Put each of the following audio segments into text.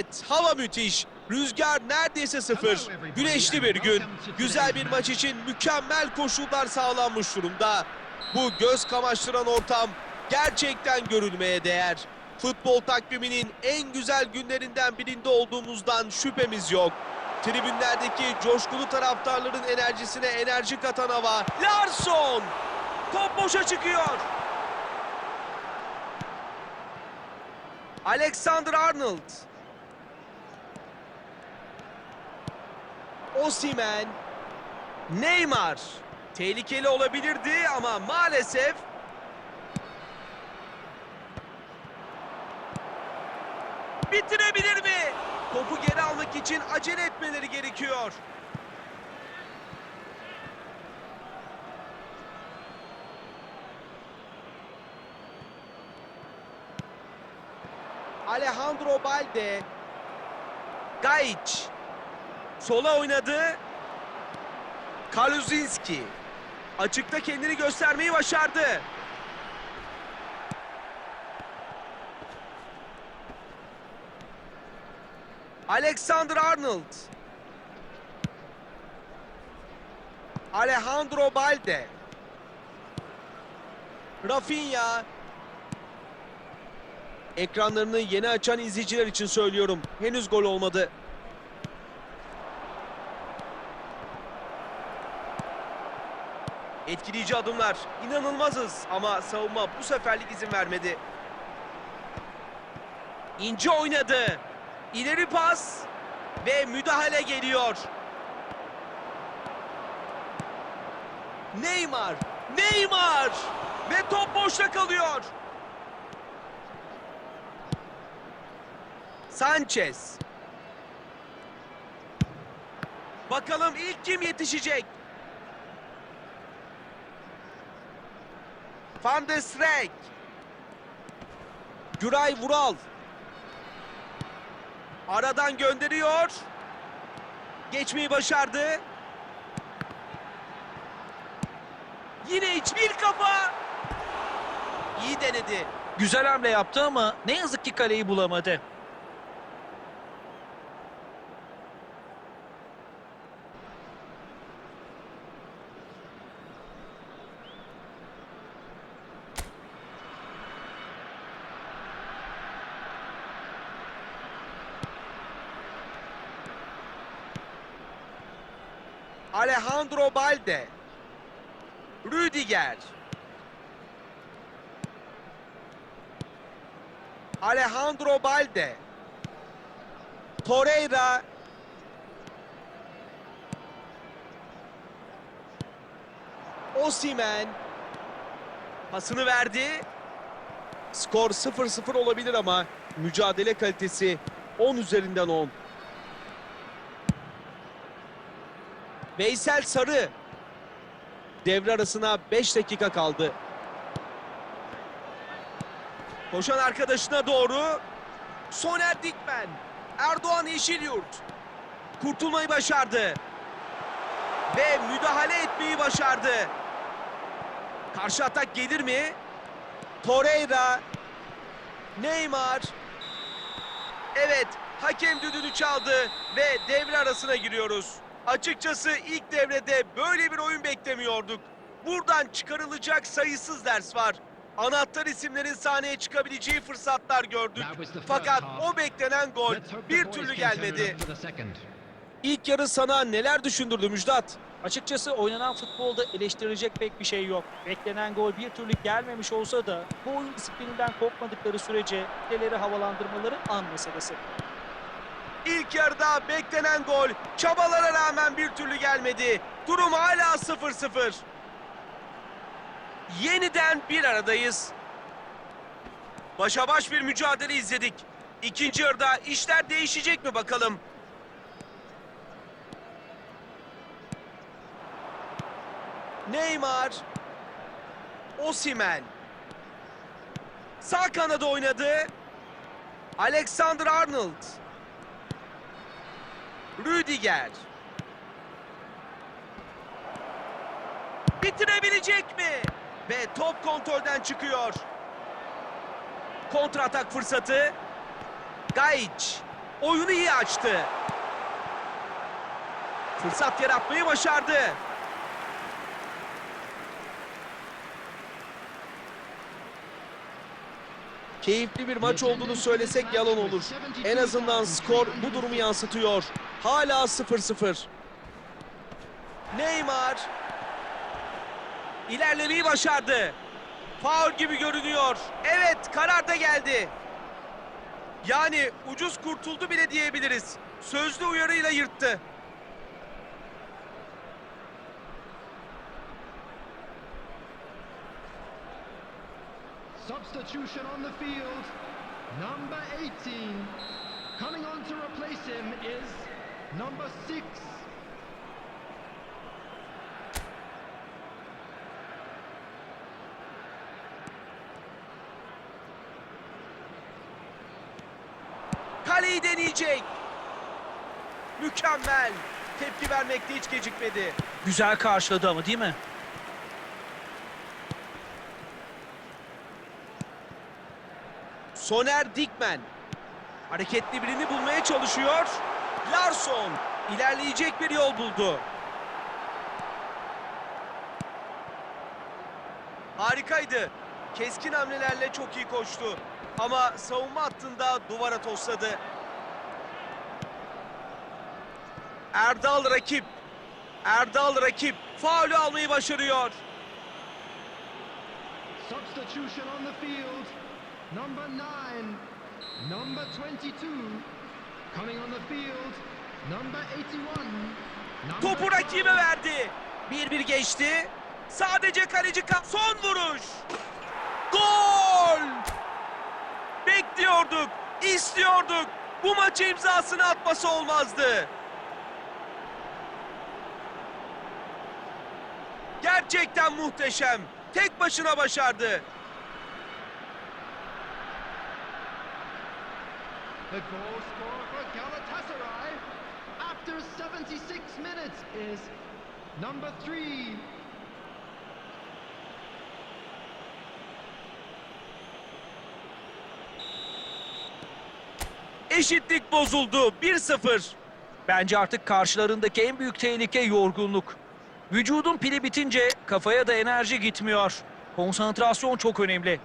Evet, hava müthiş. Rüzgar neredeyse sıfır. Güneşli bir gün. Güzel bir maç için mükemmel koşullar sağlanmış durumda. Bu göz kamaştıran ortam gerçekten görülmeye değer. Futbol takviminin en güzel günlerinden birinde olduğumuzdan şüphemiz yok. Tribünlerdeki coşkulu taraftarların enerjisine enerji katan hava. Larsson! Top boşa çıkıyor. Alexander Arnold. Osimen. Neymar. Tehlikeli olabilirdi ama maalesef bitirebilir mi? Topu geri almak için acele etmeleri gerekiyor. Alejandro Balde. Gayic. Sola oynadı. Kaluzinski. Açıkta kendini göstermeyi başardı. Alexander Arnold. Alejandro Balde. Rafinha. Ekranlarını yeni açan izleyiciler için söylüyorum. Henüz gol olmadı. Etkileyici adımlar. İnanılmazız ama savunma bu seferlik izin vermedi. İnce oynadı. İleri pas ve müdahale geliyor. Neymar, Neymar ve top boşta kalıyor. Sanchez. Bakalım ilk kim yetişecek? Van de Streek. Güray Vural. Aradan gönderiyor. Geçmeyi başardı. Yine hiçbir kafa. İyi denedi. Güzel hamle yaptı ama ne yazık ki kaleyi bulamadı. Alejandro Balde. Rüdiger. Alejandro Balde. Torreira. Osimen. Pasını verdi. Skor 0-0 olabilir ama mücadele kalitesi 10 üzerinden 10. Veysel Sarı. Devre arasına 5 dakika kaldı. Koşan arkadaşına doğru. Soner Dikmen. Erdoğan Yeşilyurt. Kurtulmayı başardı. Ve müdahale etmeyi başardı. Karşı atak gelir mi? Torreira. Neymar. Evet, hakem düdüğünü çaldı ve devre arasına giriyoruz. Açıkçası ilk devrede böyle bir oyun beklemiyorduk. Buradan çıkarılacak sayısız ders var. Anahtar isimlerin sahneye çıkabileceği fırsatlar gördük. Fakat o beklenen gol bir türlü gelmedi. İlk yarı sana neler düşündürdü Müjdat? Açıkçası oynanan futbolda eleştirilecek pek bir şey yok. Beklenen gol bir türlü gelmemiş olsa da bu oyun disiplininden kopmadıkları sürece kileleri havalandırmaları an meselesi. İlk yarıda beklenen gol çabalara rağmen bir türlü gelmedi. Durum hala 0-0. Yeniden bir aradayız. Başa baş bir mücadele izledik. İkinci yarıda işler değişecek mi bakalım? Neymar. Osimen. Sağ kanada oynadı. Alexander Arnold. Rüdiger. Bitirebilecek mi? Ve top kontrolden çıkıyor. Kontra atak fırsatı. Gayic. Oyunu iyi açtı. Fırsat yaratmayı başardı. Keyifli bir maç olduğunu söylesek yalan olur. En azından skor bu durumu yansıtıyor. Hala 0-0. Neymar ilerlemeyi başardı. Faul gibi görünüyor. Evet, karar da geldi. Yani ucuz kurtuldu bile diyebiliriz. Sözlü uyarıyla yırttı. Substitution on the field. Number 18. Coming on to replace him is number 6. Kaleyi deneyecek. Mükemmel. Tepki vermekte hiç gecikmedi. Güzel karşıladı ama değil mi? Soner Dikmen. Hareketli birini bulmaya çalışıyor. Larson ilerleyecek bir yol buldu. Harikaydı. Keskin hamlelerle çok iyi koştu. Ama savunma hattında duvara tosladı. Erdal rakip. Erdal rakip. Faulü almayı başarıyor. Substitution on the field. Number 9. Number 22. Topu rakibe 12. verdi. 1-1 geçti. Sadece kaleci kal. Son vuruş. Gol! Bekliyorduk, istiyorduk. Bu maçı imzasını atması olmazdı. Gerçekten muhteşem. Tek başına başardı. The goal scorer for Galatasaray after 76 minutes is number 3. Eşitlik bozuldu. 1-0. Bence artık karşılarındaki en büyük tehlike yorgunluk. Vücudun pili bitince kafaya da enerji gitmiyor. Konsantrasyon çok önemli.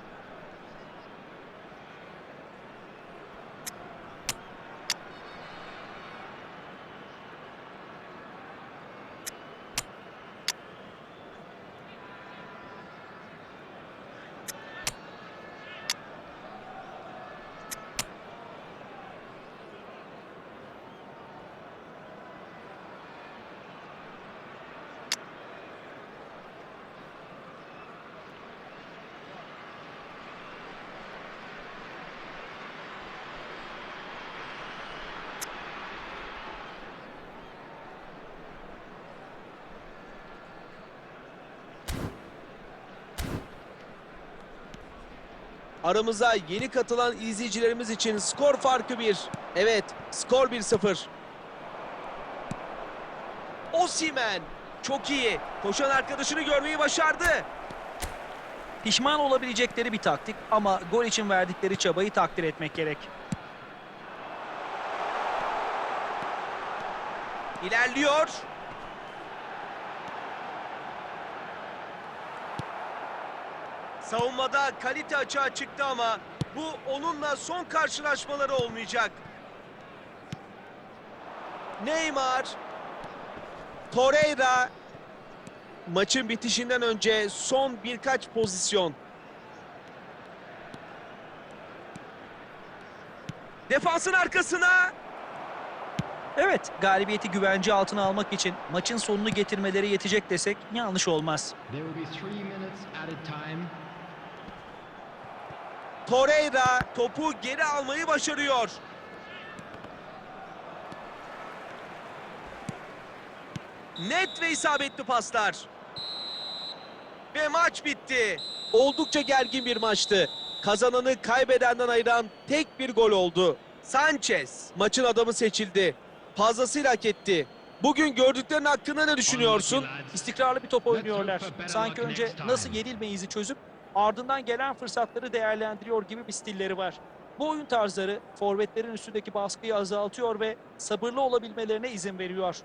Aramıza yeni katılan izleyicilerimiz için skor farkı 1. Evet, skor 1-0. Osimen çok iyi. Koşan arkadaşını görmeyi başardı. Pişman olabilecekleri bir taktik ama gol için verdikleri çabayı takdir etmek gerek. İlerliyor. Savunmada kalite açığa çıktı ama bu onunla son karşılaşmaları olmayacak. Neymar, Torreira maçın bitişinden önce son birkaç pozisyon. Defansın arkasına Evet, galibiyeti güvence altına almak için maçın sonunu getirmeleri yetecek desek yanlış olmaz. Torreira topu geri almayı başarıyor. Net ve isabetli paslar. Ve maç bitti. Oldukça gergin bir maçtı. Kazananı kaybedenden ayıran tek bir gol oldu. Sanchez maçın adamı seçildi. Fazlasıyla hak etti. Bugün gördüklerin hakkında ne düşünüyorsun? İstikrarlı bir top oynuyorlar. Sanki önce nasıl yenilmeyizi çözüp ardından gelen fırsatları değerlendiriyor gibi bir stilleri var. Bu oyun tarzları forvetlerin üstündeki baskıyı azaltıyor ve sabırlı olabilmelerine izin veriyor.